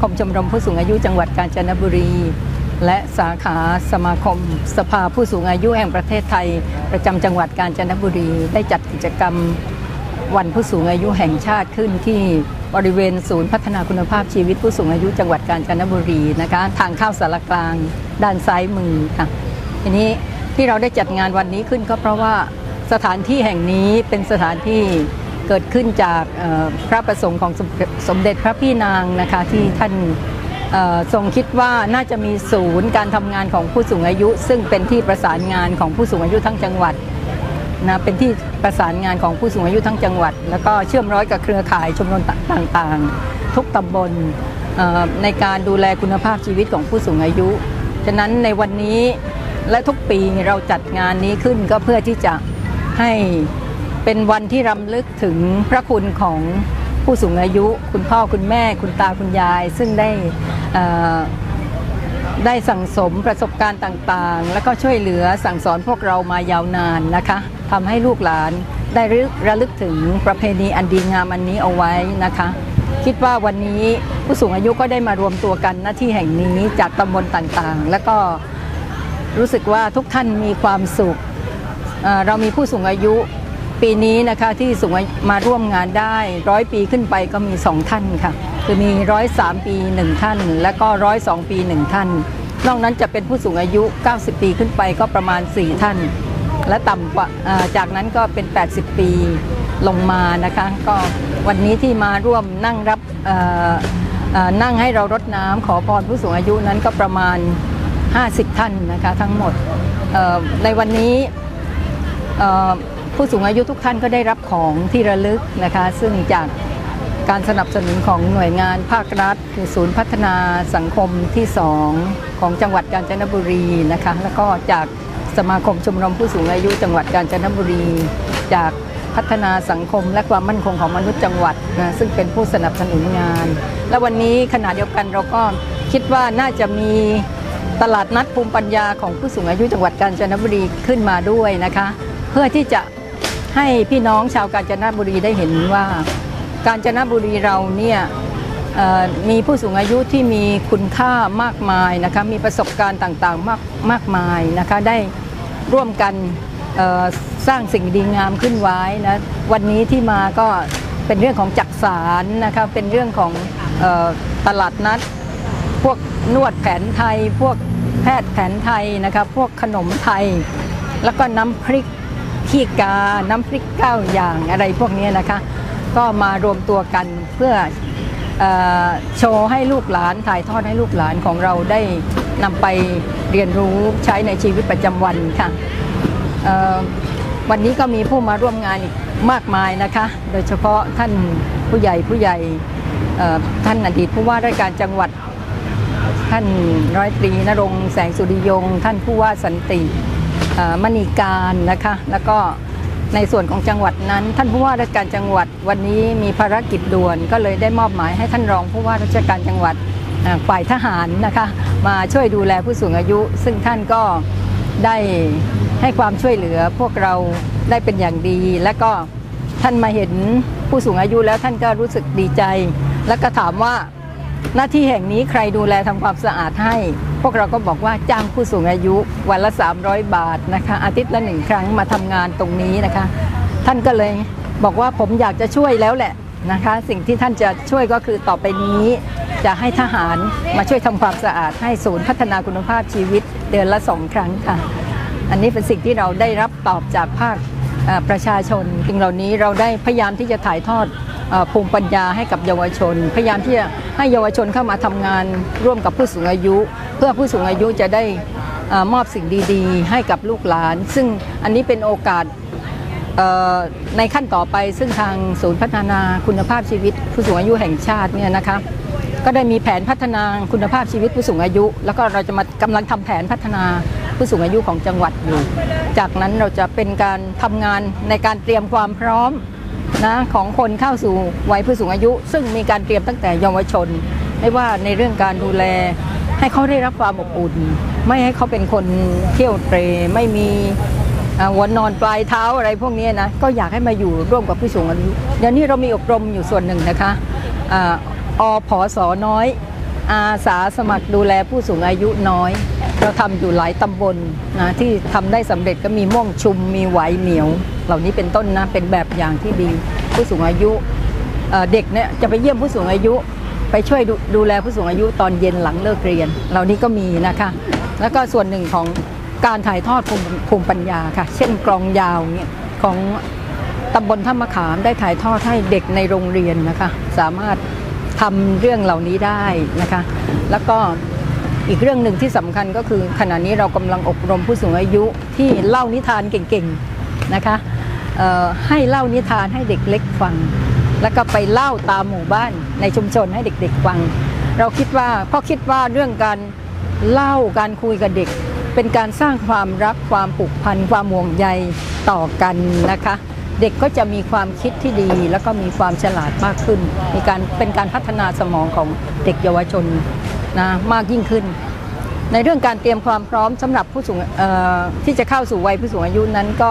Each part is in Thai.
คมชมรมผู้สูงอายุจังหวัดกาญจนบุรี และสาขาสมาคม สภาผู้สูงอายุแห่งประเทศไทย ประจำจังหวัดกาญจนบุรี ได้จัดกิจกรรมวันผู้สูงอายุแห่งชาติขึ้นที่บริเวณศูนย์พัฒนาคุณภาพชีวิตผู้สูงอายุจังหวัดกาญจนบุรีนะคะทางเข้าสารกลาง ด้านซ้ายมือค่ะทีนี้ที่เราได้จัดงานวันนี้ขึ้นก็เพราะว่าสถานที่แห่งนี้เป็นสถานที่ เกิดขึ้นจากพระประสงค์ของสมเด็จพระพี่นางนะคะที่ท่านทรงคิดว่าน่าจะมีศูนย์การทำงานของผู้สูงอายุ ซึ่งเป็นที่ประสานงานของผู้สูงอายุทั้งจังหวัดนะเป็นที่ประสานงานของผู้สูงอายุทั้งจังหวัด แล้วก็เชื่อมร้อยกับเครือข่ายชมรมต่างๆ ทุกตำบลในการดูแลคุณภาพชีวิตของผู้สูงอายุ ฉะนั้นในวันนี้และทุกปีเราจัดงานนี้ขึ้นก็เพื่อที่จะให้ เป็นวันที่รำลึกถึงพระคุณของผู้สูงอายุ คุณพ่อคุณแม่ คุณตาคุณยาย ซึ่งได้ได้สั่งสมประสบการณ์ต่างๆ แล้วก็ช่วยเหลือสั่งสอนพวกเรามายาวนานนะคะทำให้ลูกหลานได้รึกระลึกถึงประเพณีอันดีงามอันนี้เอาไว้นะคะ คิดว่าวันนี้ผู้สูงอายุก็ได้มารวมตัวกันหน้าที่แห่งนี้จากตำบลต่างๆ แล้วก็รู้สึกว่าทุกท่านมีความสุข เรามีผู้สูงอายุ ปีนี้นะคะที่สูงอายุมาร่วมงานได้ร้อยปีขึ้นไปก็มีสองท่านค่ะ คือมีร้อยสามปีหนึ่งท่าน และก็ร้อยสองปีหนึ่งท่าน นอกนั้นจะเป็นผู้สูงอายุ 90 ปีขึ้นไปก็ประมาณ 4 ท่าน และต่ำกว่าจากนั้นก็เป็น 80 ปีลงมานะคะ ก็วันนี้ที่มาร่วมนั่งรับนั่งให้เรารดน้ำขอพรผู้สูงอายุนั้นก็ประมาณ 50 ท่านนะคะทั้งหมดในวันนี้ ผู้สูงอายุทุกท่านก็ได้รับของที่ระลึกนะคะ ซึ่งจากการสนับสนุนของหน่วยงานภาครัฐคือศูนย์พัฒนาสังคมที่ 2 ของจังหวัดกาญจนบุรีนะคะ แล้วก็จากสมาคมชมรมผู้สูงอายุจังหวัดกาญจนบุรี จากพัฒนาสังคมและความมั่นคงของมนุษย์จังหวัดนะซึ่งเป็นผู้สนับสนุนงาน และวันนี้ขณะเดียวกันเราก็คิดว่าน่าจะมีตลาดนัดภูมิปัญญาของผู้สูงอายุจังหวัดกาญจนบุรีขึ้นมาด้วยนะคะ เพื่อที่จะ ให้พี่น้องชาวกาญจนบุรีได้เห็นว่า กาญจนบุรีเราเนี่ยมีผู้สูงอายุที่มีคุณค่ามากมายนะคะมีประสบการณ์ต่างๆมากมากมายนะคะได้ร่วมกันสร้างสิ่งดีงามขึ้นไว้นะวันนี้ที่มาก็เป็นเรื่องของจักสารนะคะเป็นเรื่องของออตลาดนัด พวกนวดแผนไทย พวกแพทย์แผนไทยนะครับพวกขนมไทย แล้วก็น้ำพริก ขี้กา น้ำพริกเก้าอย่างอะไรพวกนี้นะคะ ก็มารวมตัวกันเพื่ออโชว์ให้ลูกหลานถ่ายทอดให้ลูกหลานของเราได้นำไปเรียนรู้ใช้ในชีวิตประจำวันค่ะวันนี้ก็มีผู้มาร่วมงานอีกมากมายนะคะ โดยเฉพาะท่านผู้ใหญ่ผู้ใหญ่ท่านอดีตผู้ว่าราชการจังหวัด ท่านร้อยตรีนรงแสงสุริยง ท่านผู้ว่าสันติ มณีการนะคะ แล้วก็ในส่วนของจังหวัดนั้น ท่านผู้ว่าราชการจังหวัดวันนี้มีภารกิจด่วนก็เลยได้มอบหมายให้ท่านรองผู้ว่าราชการจังหวัดเอ่อฝ่ายทหารนะคะมาช่วยดูแลผู้สูงอายุ ซึ่งท่านก็ได้ให้ความช่วยเหลือพวกเราได้เป็นอย่างดี และก็ท่านมาเห็นผู้สูงอายุแล้วท่านก็รู้สึกดีใจ แล้วก็ถามว่าหน้าที่แห่งนี้ใครดูแลทำความสะอาดให้ พวกเราก็บอกว่าจ้างผู้สูงอายุวันละ 300 บาทนะคะอาทิตย์ละหนึ่งครั้งมาทำงานตรงนี้นะคะ ท่านก็เลยบอกว่าผมอยากจะช่วยแล้วแหละนะคะ สิ่งที่ท่านจะช่วยก็คือต่อไปนี้จะให้ทหารมาช่วยทำความสะอาดให้ศูนย์พัฒนาคุณภาพชีวิตเดือนละสองครั้งค่ะ อันนี้เป็นสิ่งที่เราได้รับตอบจากภาคประชาชนสิ่งเหล่านี้เราได้พยายามที่จะถ่ายทอดภูมิปัญญาให้กับเยาวชน พยายามที่จะ ให้เยาวชนเข้ามาทำงานร่วมกับผู้สูงอายุ เพื่อผู้สูงอายุจะได้อมอบสิ่งดีๆ ให้กับลูกหลาน ซึ่งอันนี้เป็นโอกาสในขั้นต่อไปซึ่งทางศูนย์พัฒนาคุณภาพชีวิต ผู้สูงอายุแห่งชาติเนี่ยนะคะก็ได้มีแผนพัฒนาคุณภาพชีวิตผู้สูงอายุ แล้วก็เราจะมากำลังทำแผนพัฒนาผู้สูงอายุของจังหวัดอยู่ จากนั้นเราจะเป็นการทำงานในการเตรียมความพร้อม นะของคนเข้าสู่วัยผู้สูงอายุ ซึ่งมีการเตรียมตั้งแต่เยาวชน ไม่ว่าในเรื่องการดูแล ให้เขาได้รับความอบอุ่น ไม่ให้เขาเป็นคนเที่ยวเตรไม่มีหัวนอนปลายเท้าอะไรพวกนี้นะก็อยากให้มาอยู่ร่วมกับผู้สูงอายุเดี๋ยวนี้เรามีอบรมอยู่ส่วนหนึ่งนะคะอาอพสน้อย อาสาสมัครดูแลผู้สูงอายุน้อย เราทำอยู่หลายตำบลนะที่ทำได้สำเร็จก็มีม่วงชุมมีไหวเหมียว เหล่านี้เป็นต้นนะเป็นแบบอย่างที่ดี ผู้สูงอายุเเด็กเนี่ยจะไปเยี่ยมผู้สูงอายุ ไปช่วยดดูแลผู้สูงอายุตอนเย็นหลังเลิกเรียน เหล่านี้ก็มีนะคะ แล้วก็ส่วนหนึ่งของการถ่ายทอดภูมิภูมิปัญญาค่ะ เช่นกลองยาวเนี่ยของตำบลท่ามะขามได้ถ่ายทอดให้เด็กในโรงเรียนนะคะ สามารถทำเรื่องเหล่านี้ได้นะคะ แล้วก็ อีกเรื่องหนึ่งที่สำคัญก็คือขณะนี้เรากำลังอบรมผู้สูงอายุที่เล่านิทานเก่งๆนะคะให้เล่านิทานให้เด็กเล็กฟัง แล้วก็ไปเล่าตามหมู่บ้านในชุมชนให้เด็กๆฟัง เราคิดว่าพราะคิดว่าเรื่องการเล่าการคุยกับเด็ก เป็นการสร้างความรักความผูกพันความห่วงใยต่อกันนะคะ เด็กก็จะมีความคิดที่ดี แล้วก็มีความฉลาดมากขึ้น มีการเป็นการพัฒนาสมองของเด็กเยาวชน นะมากยิ่งขึ้น ในเรื่องการเตรียมความพร้อมสำหรับผู้สูงที่จะเข้าสู่วัยผู้สูงอายุนั้นก็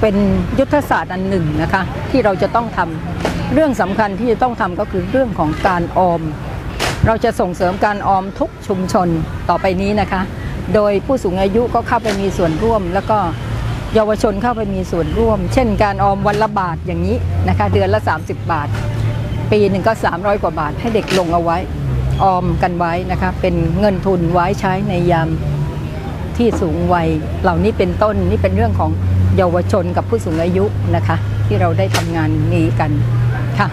เป็นยุทธศาสตร์อันหนึ่งนะคะที่เราจะต้องทำเรื่องสำคัญที่จะต้องทำก็คือเรื่องของการออม เราจะส่งเสริมการออมทุกชุมชนต่อไปนี้นะคะ โดยผู้สูงอายุก็เข้าไปมีส่วนร่วม แล้วก็เยาวชนเข้าไปมีส่วนร่วม เช่น การออมวันละบาทอย่างนี้นะคะ เดือนละ 30 บาท ปีหนึ่งก็ 300 กว่าบาทให้เด็กลงเอาไว้ ออมกันไว้นะคะเป็นเงินทุนไว้ใช้ในยามที่สูงวัยเหล่านี้เป็นต้นนี่เป็นเรื่องของเยาวชนกับผู้สูงอายุนะคะ ที่เราได้ทำงานนี้กันค่ะ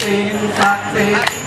ไหวสิ่งศักดิ์สิทธิ์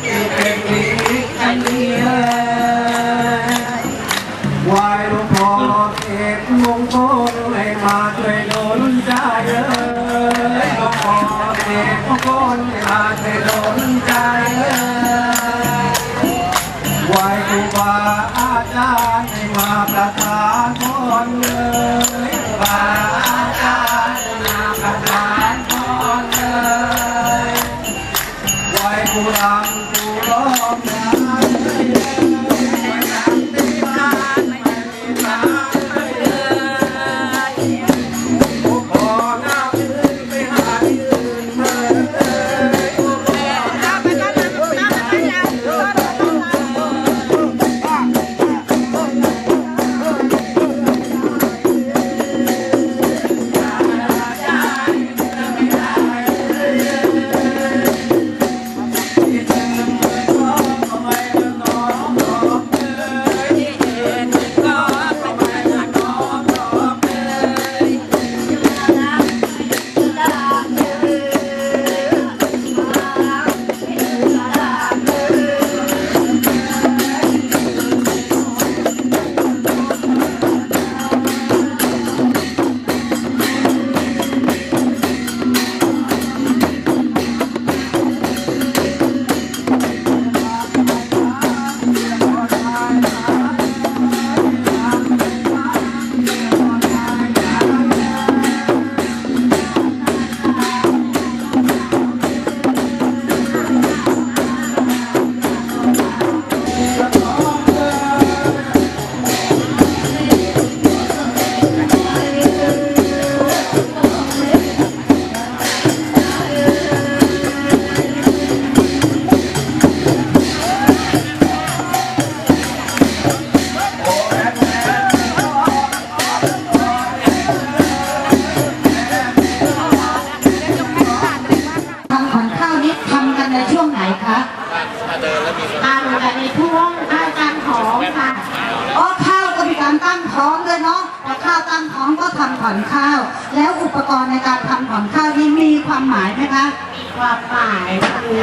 มีความหมายไหมคะมีความหมายคือ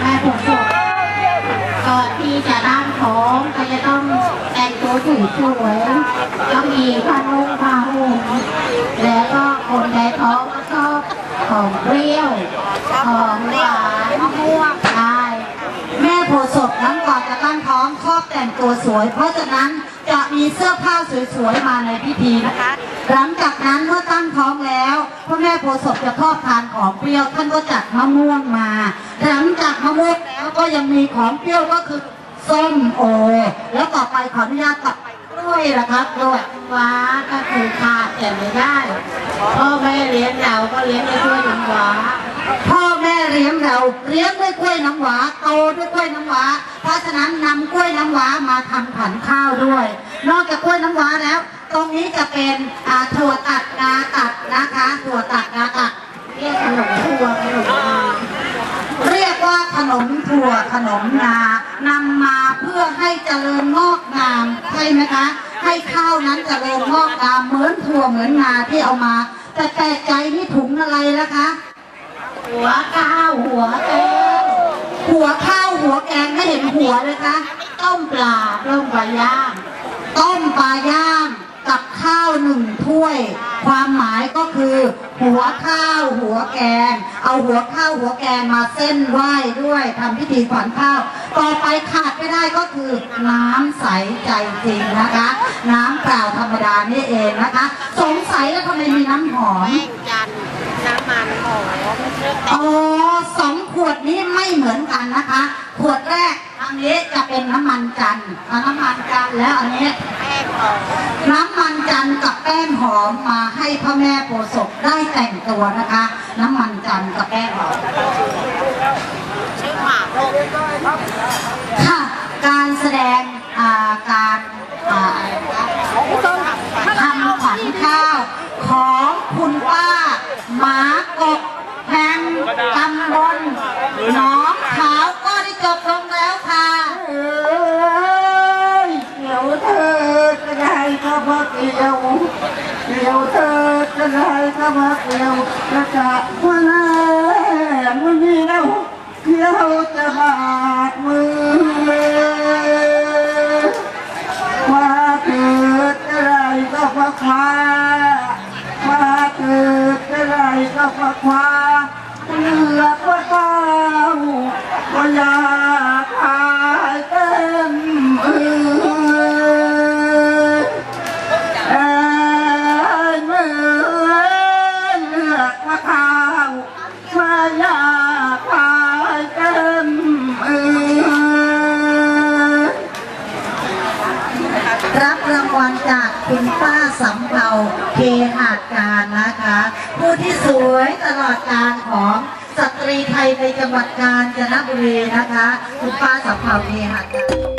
แม่ผมสุกก่อนที่จะนั่งท้องก็จะต้องแต่งตัวสวยๆต้องมีผ้านุ่งผ้าห่มแล้วก็คนในท้องก็ชอบของเปรี้ยว ของหวานมะม่วงใช่แม่โพศพนั้นก่อนจะตั้งท้องชอบแต่งตัวสวย เพราะฉะนั้นจะมีเสื้อผ้าสวยๆมาในพิธีนะคะ หลังจากนั้นเมื่อตั้งท้องแล้วพ่อแม่โพศพจะชอบทานของเปรี้ยวท่านก็จัดมะม่วงมา หลังจากมะม่วงแล้วก็ยังมีของเปรี้ยวก็คือส้มโอ แล้วต่อไปขออนุญาตตัดกล้วยละครับกล้วยว้าก็คือขาดแต่ไม่ได้พ่อแม่เลี้ยงเราก็เลี้ยงในช่วยน้ำว้าพ่อแม่เลี้ยงเราเลี้ยงด้วยกล้วยน้ำหวาโตด้วยกล้วยน้ำหวาเพราะฉะนั้นนำกล้วยน้ำหวามาทำผันข้าวด้วย นอกจากกล้วยน้ำหวาแล้ว ตรงนี้จะเป็นอ่าถั่วตัดงาตัดนะคะถั่วตัดงาตัดเรียกขนมทั่วขนมนาเรียกว่าขนมถั่วขนมนานำมาเพื่อให้เจริญงอกงามใช่ไหมคะให้ข้าวนั้นเจริญงอกงามเหมือนถั่วเหมือนงาที่เอามาแต่แปลกใจนี่ถุงอะไรล่ะคะ หัวข้าวหัวแกงหัวข้าวหัวแกงไม่เห็นหัวเลยคะต้มปลาต้มปลาย่างต้มปลาย่าง กับข้าวหนึ่งถ้วย ความหมายก็คือ หัวข้าวหัวแกง เอาหัวข้าวหัวแกงมาเส้นไหว้ด้วยทำพิธีขวัญข้าว ต่อไปขาดไม่ได้ก็คือน้ำใสใจจริงนะคะ น้ำเปล่าธรรมดานี่เองนะคะ สงสัยแล้วทำไมมีน้ำหอม แป้งจันทร์ น้ำมันหอมอ๋อสองขวดนี้ไม่เหมือนกันนะคะ ขวดแรกอันนี้จะเป็นน้ำมันจันทร์อะน้ำมันจันทร์แล้วอันนี้ แป้งหอมน้ำมันจันทร์กับแป้งหอมมาให้พ่อแม่โพธิ์ศพได้แต่งตัวนะคะ น้ำมันจันทร์กับแป้งหอม ชื่อหมากโลกค่ะ การแสดงอ่าการอ่าอะไรนะทำขวัญข้าว ของคุณป้าหมากบแห่งตำบลหนองขาวก็ได้จบลงแล้วค่ะ เอ้ย เกี่ยวเดียวเธอจะได้ก็มาเกี่ยวประกาศว่าแล้มันมีแล้วเกี่ยวจะบาดมือมาเกิดอะไรก็มาคว้ามาเกิดอะไรก็มาคว้าเลือกว่าเก้าก็ยา สำเภาเคหาการนะคะ ผู้ที่สวยตลอดการของสตรีไทยในจังหวัดกาญจนบุรีนะคะ คุณป้าสำเภาเคหาการ